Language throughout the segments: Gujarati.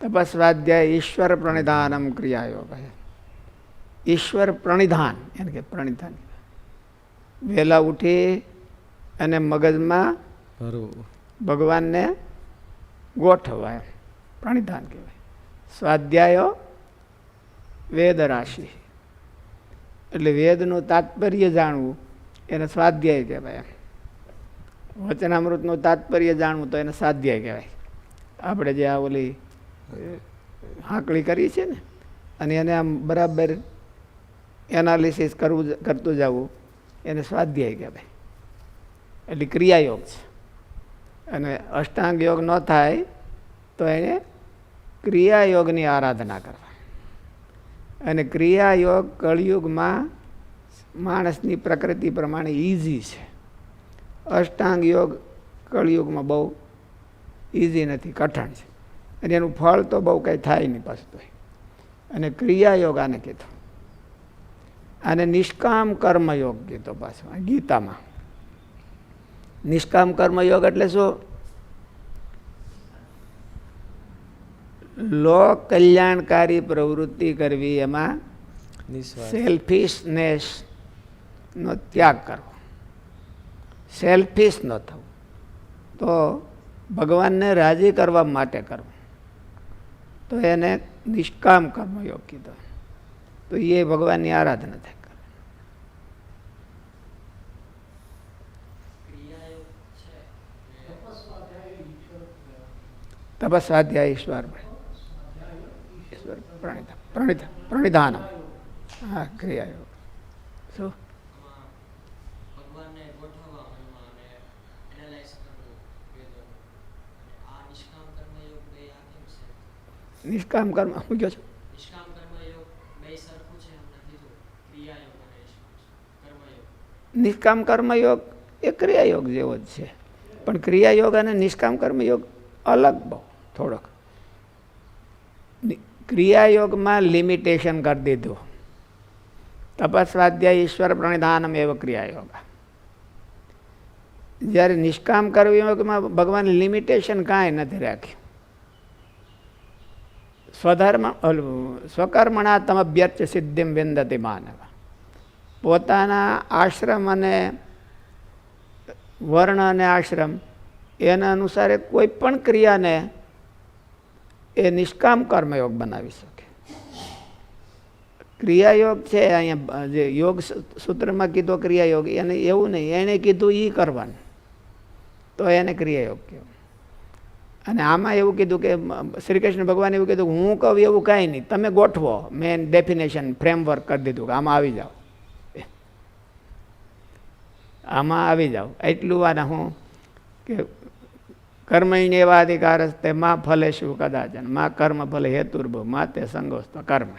તપસ્વાધ્યાય ઈશ્વર પ્રણિધાનમ ક્રિયાયોગ ઈશ્વર પ્રણિધાન એને કે પ્રણિધાન. વહેલા ઉઠી અને મગજમાં ભગવાનને ગોઠવવા એમ. પ્રણિધાન કહેવાય. સ્વાધ્યાયો વેદ રાશિ એટલે વેદનું તાત્પર્ય જાણવું એને સ્વાધ્યાય કહેવાય એમ. વચનામૃતનું તાત્પર્ય જાણવું તો એને સ્વાધ્યાય કહેવાય. આપણે જે આ ઓલી હાંકળી કરી છે ને? અને એને આમ બરાબર એનાલિસિસ કરવું કરતું જવું. એને સ્વાધ્યાય કહેવાય. એટલે ક્રિયાયોગ છે. અને અષ્ટાંગ યોગ ન થાય તો એને ક્રિયાયોગની આરાધના કરવા. અને ક્રિયાયોગ કળિયુગમાં માણસની પ્રકૃતિ પ્રમાણે ઇઝી છે. અષ્ટાંગ યોગ કળિયુગમાં બહુ ઇઝી નથી, કઠણ છે. અને એનું ફળ તો બહુ કંઈ થાય નહીં પાછું તો અને ક્રિયાયોગ આને કીધો આને નિષ્કામ કર્મયોગ કીધો પાછો ગીતામાં. નિષ્કામ કર્મયોગ એટલે શું? લોક કલ્યાણકારી પ્રવૃત્તિ કરવી એમાં સેલ્ફિશનેસનો નો ત્યાગ કરવો. સેલ્ફિશ ન થવું. તો ભગવાનને રાજી કરવા માટે કરવું. તો એને નિષ્કામ કર્મયોગ કીધો. તો એ ભગવાનની આરાધના થાય. તપસ્વાધ્યાય ઈશ્વર ઈશ્વર પ્રણિધા પ્રણિધા પ્રણિધાન હા ક્રિયા શું ભગવાનને ગોઠવવા મનમાં અને એનાલાઇઝ કરવું વેદો અને આ નિષ્કામ કર્મયોગ બે આ કેમ છે નિષ્કામ કર્મ શું કહો છો? નિષ્કામ કર્મયોગ એ ક્રિયાયોગ જેવો જ છે. પણ ક્રિયાયોગ અને નિષ્કામ કર્મયોગ અલગ બહુ થોડોક. ક્રિયાયોગમાં લિમિટેશન કરી દીધું. તપસ્વાધ્યાય ઈશ્વર પ્રણિધાનમ એવો ક્રિયાયોગ. જ્યારે નિષ્કામ કર્મયોગમાં ભગવાન લિમિટેશન કાંઈ નથી રાખ્યું. સ્વધર્મ ઓલું, તમ તમભ્યર્ચ સિદ્ધિમ વિંદતિ માનવ. પોતાના આશ્રમ અને વર્ણ અને આશ્રમ એના અનુસારે કોઈ પણ ક્રિયાને એ નિષ્કામ કર્મયોગ બનાવી શકે. ક્રિયાયોગ છે અહીંયા જે યોગ સૂત્રમાં કીધો ક્રિયાયોગ એને એવું નહીં એણે કીધું એ કરવાનું. તો એને ક્રિયાયોગ કહેવાય. અને આમાં એવું કીધું કે શ્રી કૃષ્ણ ભગવાને એવું કીધું હું કહું એવું કાંઈ નહીં. તમે ગોઠવો. મેં ડેફિનેશન ફ્રેમવર્ક કરી દીધું કે આમાં આવી જાઓ. આમાં આવી જાઓ. એટલું આને હું કે કર્મણ એવા અધિકાર તે માં ફલે શું કદાચન. માં કર્મ ફલે હેતુર્ભ માતે સંગોસ્ત કર્મ.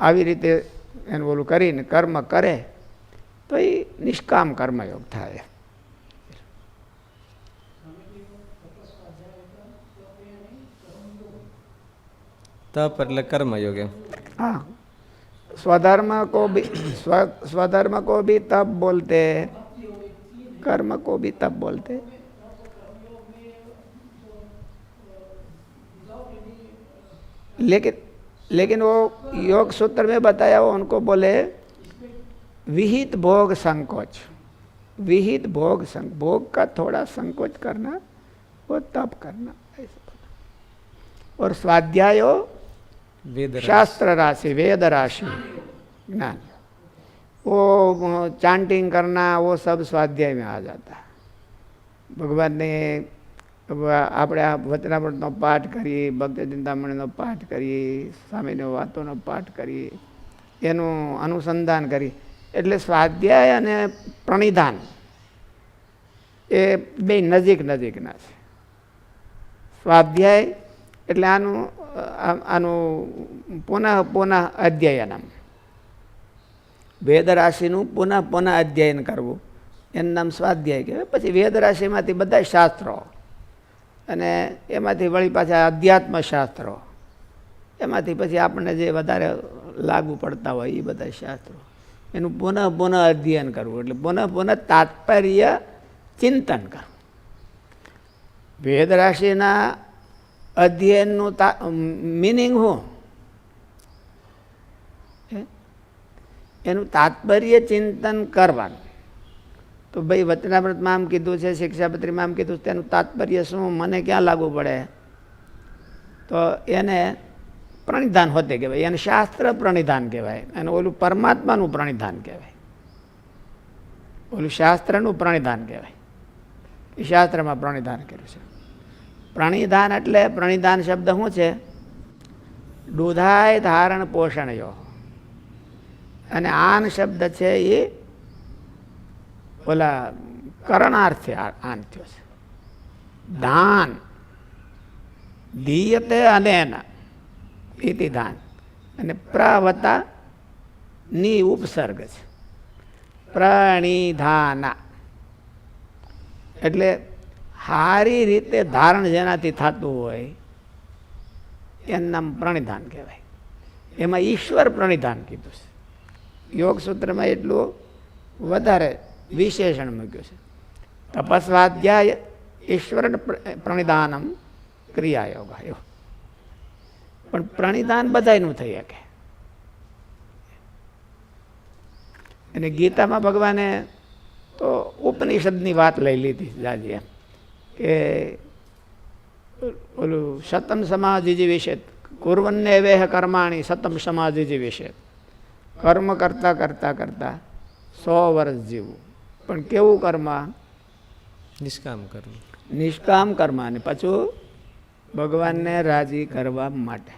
આવી રીતે એનું ઓલું કરીને કર્મ કરે, તો એ નિષ્કામ કર્મયોગ થાય. તપ એટલે કર્મયોગ એમ हाँ स्वधर्म को भी स्व स्वधर्म को भी तब बोलते कर्म को भी तब बोलते लेकिन लेकिन वो योग सूत्र में बताया वो उनको बोले विहित भोग संकोच विहित भोग संग भोग का थोड़ा संकोच करना वो तप करना ऐसा बोला। और स्वाध्यायो વેદ રાશિ. शास्त्र राशि वेद राशि ज्ञान वो चांटिंग करना वो सब स्वाध्याय में आ जाता है ભગવાન ને આપણે આ વચનામૃતનો પાઠ કરીએ ભક્ત ચિંતામણીનો પાઠ કરીએ સ્વામીનો વાતોનો પાઠ કરીએ એનું અનુસંધાન કરી એટલે સ્વાધ્યાય અને પ્રણિધાન એ બે નજીક નજીકના છે સ્વાધ્યાય એટલે આનું આનું પુનઃ પુનઃ અધ્યયનમ. વેદ રાશિનું પુનઃ પુનઃ અધ્યયન કરવું. એનું નામ સ્વાધ્યાય કહેવાય. પછી વેદ રાશિમાંથી બધા શાસ્ત્રો. અને એમાંથી વળી પાછા અધ્યાત્મ શાસ્ત્રો એમાંથી પછી આપણને જે વધારે લાગુ પડતા હોય એ બધા શાસ્ત્રો. એનું પુનઃ પુનઃ અધ્યયન કરવું. એટલે પુનઃ પુનઃ તાત્પર્ય ચિંતન કરવું. વેદ રાશિના અધ્યયનનું મિનિંગ શું? એનું તાત્પર્ય ચિંતન કરવાનું. તો ભાઈ વચનાવ્રતમાં આમ કીધું છે શિક્ષાપત્રીમાં આમ કીધું છે તેનું તાત્પર્ય શું? મને ક્યાં લાગુ પડે? તો એને પ્રણિધાન હોતે કહેવાય. એને શાસ્ત્ર પ્રણિધાન કહેવાય. અને ઓલું પરમાત્માનું પ્રણિધાન કહેવાય. ઓલું શાસ્ત્રનું પ્રણિધાન કહેવાય. એ શાસ્ત્રમાં પ્રણિધાન કર્યું છે. પ્રણિધાન એટલે પ્રણિધાન શબ્દ શું છે? દૂધાય ધારણ પોષણ યો અને આન શબ્દ છે એ ઓલા કરણાર્થે આન થયો છે. દાન ધીયતે અનેન ઇતિ દાન અને પ્રવતા ની ઉપસર્ગ છે. પ્રણિધાના. એટલે સારી રીતે ધારણ જેનાથી થતું હોય, એનું નામ પ્રણિધાન કહેવાય. એમાં ઈશ્વર પ્રણિધાન કીધું છે. યોગ સૂત્રમાં એટલું વધારે વિશેષણ મૂક્યું છે. તપસ્વાધ્યાય ઈશ્વર પ્રણિધાનમ ક્રિયાયોગ આવ્યો પણ પ્રણિધાન બધાયનું થઈ શકે. અને ગીતામાં ભગવાને તો ઉપનિષદની વાત લઈ લીધી જાજી એમ. કે ઓલું સતમ સમાધિજી વિશે કુર્વન્ને વેહ કર્માણી સતમ સમાધિજી વિશે. કર્મ કરતા કરતા કરતા સો વર્ષ જીવવું પણ કેવું કર્મ? નિષ્કામ કરવું નિષ્કામ કર્મ. અને પાછું ભગવાનને રાજી કરવા માટે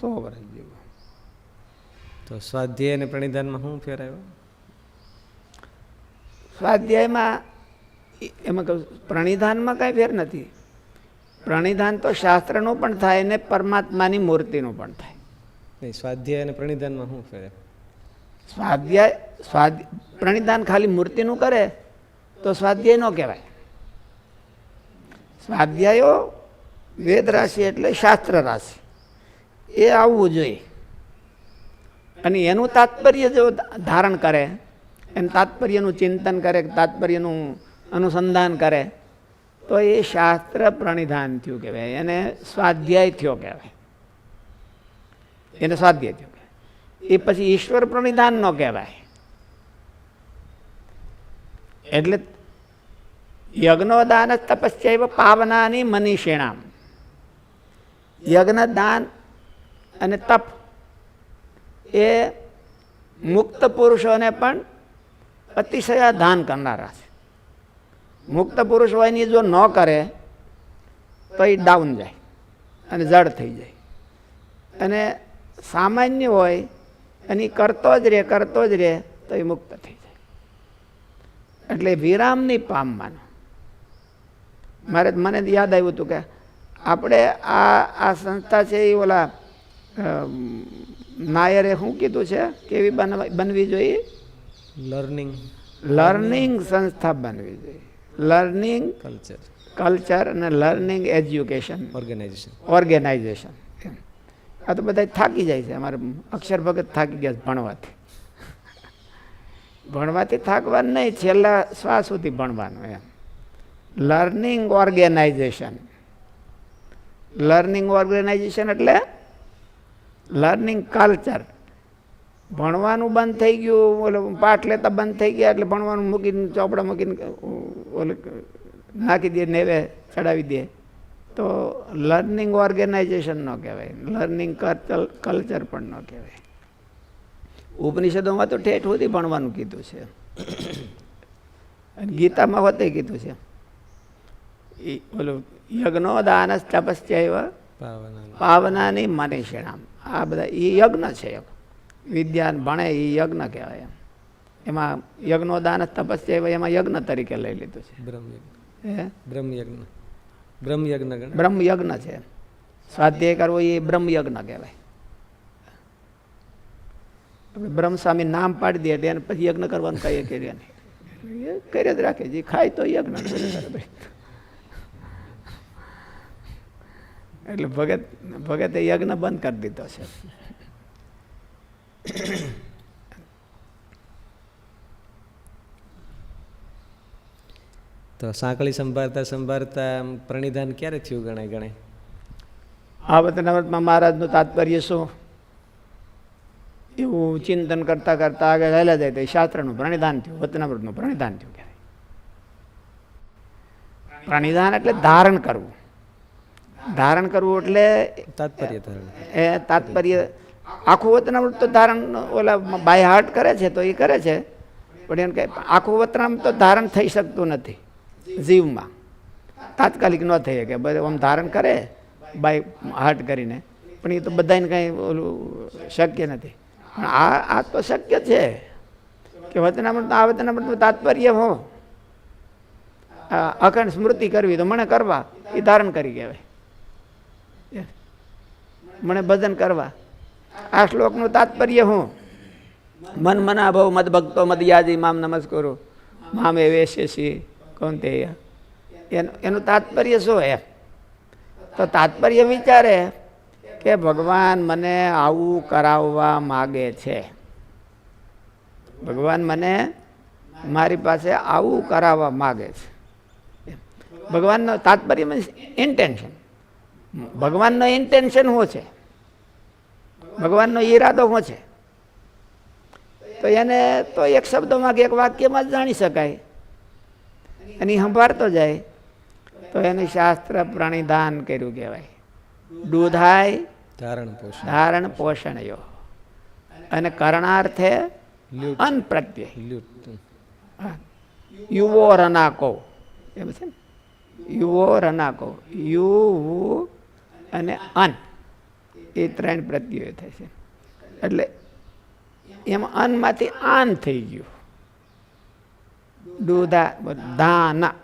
સો વર્ષ જીવવું તો સ્વાધ્યાય અને પ્રણિધાનમાં શું ફેર આવ્યો સ્વાધ્યાયમાં એમાં કહું પ્રણિધાનમાં કાંઈ ફેર નથી. પ્રણિધાન તો શાસ્ત્રનું પણ થાય ને પરમાત્માની મૂર્તિનું પણ થાય. નહીં સ્વાધ્યાય અને પ્રણિધાનમાં શું ફેર? સ્વાધ્યાય સ્વાધ પ્રણિધાન ખાલી મૂર્તિનું કરે તો સ્વાધ્યાય ન કહેવાય. સ્વાધ્યાયો વેદ રાશિ એટલે શાસ્ત્ર રાશિ. એ આવવું જોઈએ. અને એનું તાત્પર્ય જો ધારણ કરે એનું તાત્પર્યનું ચિંતન કરે તાત્પર્યનું અનુસંધાન કરે, તો એ શાસ્ત્ર પ્રણિધાન થયું કહેવાય. એને સ્વાધ્યાય થયો કહેવાય. એને સ્વાધ્યાય થયો કહેવાય. એ પછી ઈશ્વર પ્રણિધાન ન કહેવાય. એટલે યજ્ઞોદાન તપસ્યા પાવનાની મનીષિણામ. યજ્ઞ દાન અને તપ એ મુક્ત પુરુષોને પણ અતિશયા દાન કરનારા છે. મુક્ત પુરુષ હોય ને જો ન કરે તો એ ડાઉન જાય અને જડ થઈ જાય. અને સામાન્ય હોય અને એ કરતો જ રહે કરતો જ રહે તો એ મુક્ત થઈ જાય. એટલે વિરામ નહીં પામવાનો મારે મને યાદ આવ્યું હતું કે આપણે આ આ સંસ્થા છે એ ઓલા નાયરે શું કીધું છે? કેવી બનવી જોઈએ? લર્નિંગ લર્નિંગ સંસ્થા બનવી જોઈએ. લર્નિંગ કલ્ચર કલ્ચર અને લર્નિંગ એજ્યુકેશન ઓર્ગેનાઇઝેશન ઓર્ગેનાઇઝેશન. આ તો બધા થાકી જાય છે. અમારે અક્ષર ભગત થાકી ગયા છે ભણવાથી. ભણવાથી થાકવાનું નહીં છેલ્લા શ્વાસ સુધી ભણવાનું એમ. લર્નિંગ ઓર્ગેનાઇઝેશન લર્નિંગ ઓર્ગેનાઇઝેશન એટલે લર્નિંગ કલ્ચર ભણવાનું બંધ થઈ ગયું ઓલે પાઠ લેતા બંધ થઈ ગયા એટલે ભણવાનું મૂકીને ચોપડા મૂકીને ઓલે નાખી દે નેવે ચડાવી દે. તો લર્નિંગ ઓર્ગેનાઇઝેશન ન કહેવાય લર્નિંગ કલ્ચર પણ ન કહેવાય. ઉપનિષદોમાં તો ઠેઠ સુધી ભણવાનું કીધું છે. અને ગીતામાં વધે કીધું છે. એ ઓલું યજ્ઞો દાનસ તપસ્યા પાવના પાવનાની મનીષિણામ. આ બધા એ યજ્ઞ છે એક. વિદ્યાન ભણે એ યજ્ઞ કહેવાય એમ. એમાં યજ્ઞો દાન તપસ્યા એમાં યજ્ઞ તરીકે લઈ લીધું છે. બ્રહ્મયજ્ઞ. બ્રહ્મયજ્ઞ. બ્રહ્મયજ્ઞ ગણ બ્રહ્મ યજ્ઞ છે. સ્વાધ્યાય કરવો એ બ્રહ્મ યજ્ઞ કહેવાય. આપણે બ્રહ્મસ્વામી નામ પાડી દે એટલે એને પછી યજ્ઞ કરવાનું કહીએ કરીએ નહીં એ કરે જ રાખે. જે ખાય તો યજ્ઞ એટલે ભગત ભગતે યજ્ઞ બંધ કરી દીધો છે. તો સાંકળી સંભાળતા સંભાળતા પ્રણિધાન ક્યારે થયું ગણાય ગણાય? આ વતનાવતમાં મહારાજનું તાત્પર્ય શું? એવું ચિંતન કરતાં કરતાં આગળ હેલા જાય તો શાસ્ત્રનું પ્રણિધાન થયું વતનાવૃતનું પ્રણિધાન થયું કહેવાય પ્રણિધાન એટલે ધારણ કરવું. ધારણ કરવું એટલે તાત્પર્ય એ તાત્પર્ય આખું વતનામૃત તો ધારણ ઓલા બાય હાર્ટ કરે છે તો એ કરે છે. પણ એમ કે આખું વતનામૃત તો ધારણ થઈ શકતું નથી જીવમાં. તાત્કાલિક ન થઈ શકે. બધું આમ ધારણ કરે બાય હાર્ટ કરીને. પણ એ તો બધાને કંઈ ઓલું શક્ય નથી. પણ આ આ તો શક્ય છે કે વતનામૃત આ વતનામૃતનું તાત્પર્ય હો. અખંડ સ્મૃતિ કરવી તો મને કરવા. એ ધારણ કરી કહેવાય. મને ભજન કરવા. આ શ્લોકનું તાત્પર્ય હું? મન મના ભવ મદ ભક્તો મત યાદી મામ નમસ્કરો. મામ એ વેશ્યસી કોણ તે એનું એનું તાત્પર્ય શું એમ તો તાત્પર્ય વિચારે કે ભગવાન મને આવું કરાવવા માગે છે. ભગવાન મને મારી પાસે આવું કરાવવા માગે છે. ભગવાનનો તાત્પર્ય મીન્સ ઇન્ટેન્શન ભગવાનનો ઇન્ટેન્શન શું છે? ભગવાનનો ઈરાદો શું છે. તો એને તો એક શબ્દોમાં કે એક વાક્યમાં જ જાણી શકાય. અને સંભાળતો જાય. તો એને શાસ્ત્ર પ્રણિધાન કર્યું કહેવાય. દૂધાય ધારણ પોષણ. ધારણ પોષણ યો અને કરણાર્થે અન પ્રત્યય યુવો રનાકો એમ છે ને? યુવો રનાકો યુ અને અન. એ ત્રણ પ્રત્યયો થાય છે. એટલે એમાં અન્નમાંથી આન થઈ ગયું. દૂધા ધાના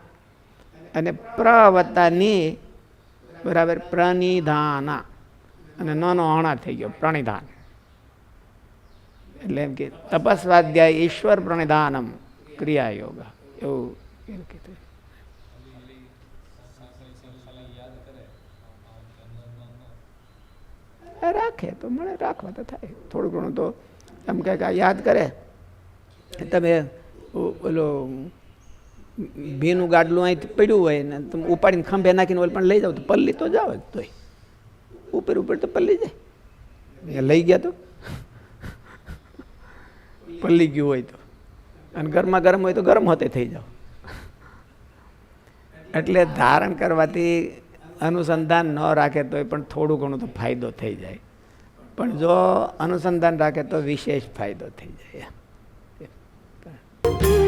અને પ્રવતાની, બરાબર પ્રનિધાના. અને નાનો અણા થઈ ગયો, પ્રણિધાન. એટલે એમ કે તપસ્વાધ્યાય ઈશ્વર પ્રણિધાનમ ક્રિયા યોગ એવું કીધું. રાખે, તો મને રાખવા તો થાય. થોડું ઘણું તો એમ કહે કે આ યાદ કરે. તમે ઓલો ભીનું ગાડલું અહીં પડ્યું હોય ને તમે ઉપાડીને ખંભે નાખીને ઓલ પણ લઈ જાઓ, તો પલ્લી તો જાવ તોય. ઉપર ઉપર તો પલ્લી જાય. એ લઈ ગયા તો? પલ્લી ગયું હોય તો. અને ગરમા ગરમ હોય તો ગરમ હોતે થઈ જાઓ. એટલે ધારણ કરવાથી અનુસંધાન ન રાખે તોય પણ થોડું ઘણું તો ફાયદો થઈ જાય. પણ જો અનુસંધાન રાખે તો વિશેષ ફાયદો થઈ જાય. એમ